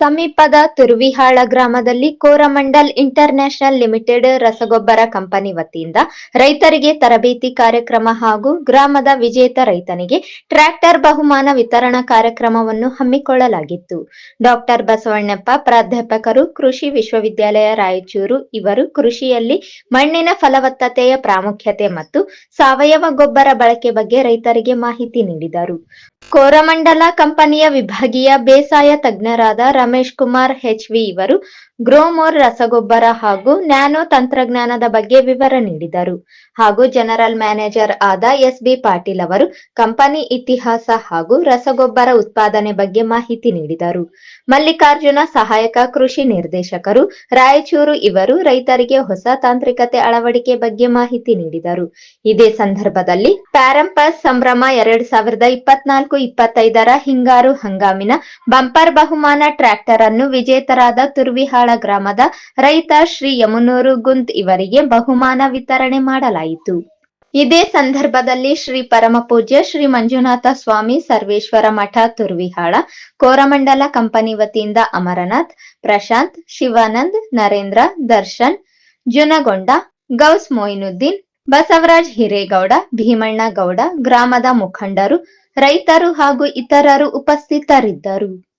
ಸಮೀಪದ ತುರ್ವಿಹಾಳ ಗ್ರಾಮದಲ್ಲಿ Coromandel international limited ರಸಗೊಬ್ಬರ ಕಂಪನಿ ವತಿಯಿಂದ ರೈತರಿಗೆ ತರಬೇತಿ ಕಾರ್ಯಕ್ರಮ ಹಾಗೂ ಗ್ರಾಮದ ವಿಜೇತ ರೈತನಿಗೆ ಟ್ರ್ಯಾಕ್ಟರ್ ಬಹುಮಾನ ವಿತರಣಾ ಕಾರ್ಯಕ್ರಮವನ್ನು ಹಮ್ಮಿಕೊಳ್ಳಲಾಗಿತ್ತು. ಡಾಕ್ಟರ್ ಬಸವಣ್ಣಪ್ಪ, ಪ್ರಾಧ್ಯಾಪಕರು, ಕೃಷಿ ವಿಶ್ವವಿದ್ಯಾಲಯ ರಾಯಚೂರು, ಇವರು ಕೃಷಿಯಲ್ಲಿ ಮಣ್ಣಿನ ಫಲವತ್ತತೆಯ ಪ್ರಾಮುಖ್ಯತೆ ಮತ್ತು ಸಾವಯವ ಗೊಬ್ಬರ ಬಳಕೆ ಬಗ್ಗೆ ರೈತರಿಗೆ ಮಾಹಿತಿ ನೀಡಿದರು. ಕೋರಮಂಡಲ ಕಂಪನಿಯ ವಿಭಾಗೀಯ ಬೇಸಾಯ ತಜ್ಞರಾದ ರಮೇಶ್ ಕುಮಾರ್ ವಿ ಇವರು ಗ್ರೋಮೋರ್ ರಸಗೊಬ್ಬರ ಹಾಗೂ ನ್ಯಾನೋ ತಂತ್ರಜ್ಞಾನದ ಬಗ್ಗೆ ವಿವರ ನೀಡಿದರು. ಹಾಗೂ ಜನರಲ್ ಮ್ಯಾನೇಜರ್ ಆದ ಎಸ್ ಬಿ ಪಾಟೀಲ್ ಅವರು ಕಂಪನಿ ಇತಿಹಾಸ ಹಾಗೂ ರಸಗೊಬ್ಬರ ಉತ್ಪಾದನೆ ಬಗ್ಗೆ ಮಾಹಿತಿ ನೀಡಿದರು. ಮಲ್ಲಿಕಾರ್ಜುನ ಸಹಾಯಕ ಕೃಷಿ ನಿರ್ದೇಶಕರು, ರಾಯಚೂರು ಇವರು ರೈತರಿಗೆ ಹೊಸ ತಾಂತ್ರಿಕತೆ ಅಳವಡಿಕೆ ಬಗ್ಗೆ ಮಾಹಿತಿ ನೀಡಿದರು. ಇದೇ ಸಂದರ್ಭದಲ್ಲಿ ಪ್ಯಾರಂಪಸ್ ಸಂಭ್ರಮ ಎರಡ್ ಸಾವಿರದ ಇಪ್ಪತ್ನಾಲ್ಕು ಇಪ್ಪತ್ತೈದರ ಹಿಂಗಾರು ಹಂಗಾಮಿನ ಬಂಪರ್ ಬಹುಮಾನ ಟ್ರ್ಯಾಕ್ಟರ್ ಅನ್ನು ವಿಜೇತರಾದ ತುರ್ವಿಹಾಳ ಗ್ರಾಮದ ರೈತ ಶ್ರೀ ಯಮುನೂರು ಗುಂತ್ ಇವರಿಗೆ ಬಹುಮಾನ ವಿತರಣೆ ಮಾಡಲಾಯಿತು. ಇದೇ ಸಂದರ್ಭದಲ್ಲಿ ಶ್ರೀ ಪರಮಪೂಜ್ಯ ಶ್ರೀ ಮಂಜುನಾಥ ಸ್ವಾಮಿ, ಸರ್ವೇಶ್ವರ ಮಠ, ತುರ್ವಿಹಾಳ, ಕೋರಮಂಡಲ ಕಂಪನಿ ವತಿಯಿಂದ ಅಮರನಾಥ್, ಪ್ರಶಾಂತ್, ಶಿವಾನಂದ್, ನರೇಂದ್ರ, ದರ್ಶನ್, ಜುನಗೊಂಡ, ಗೌಸ್ ಮೊಯಿನುದ್ದೀನ್, ಬಸವರಾಜ್ ಹಿರೇಗೌಡ, ಭೀಮಣ್ಣ ಗೌಡ, ಗ್ರಾಮದ ಮುಖಂಡರು, ರೈತರು ಹಾಗೂ ಇತರರು ಉಪಸ್ಥಿತರಿದ್ದರು.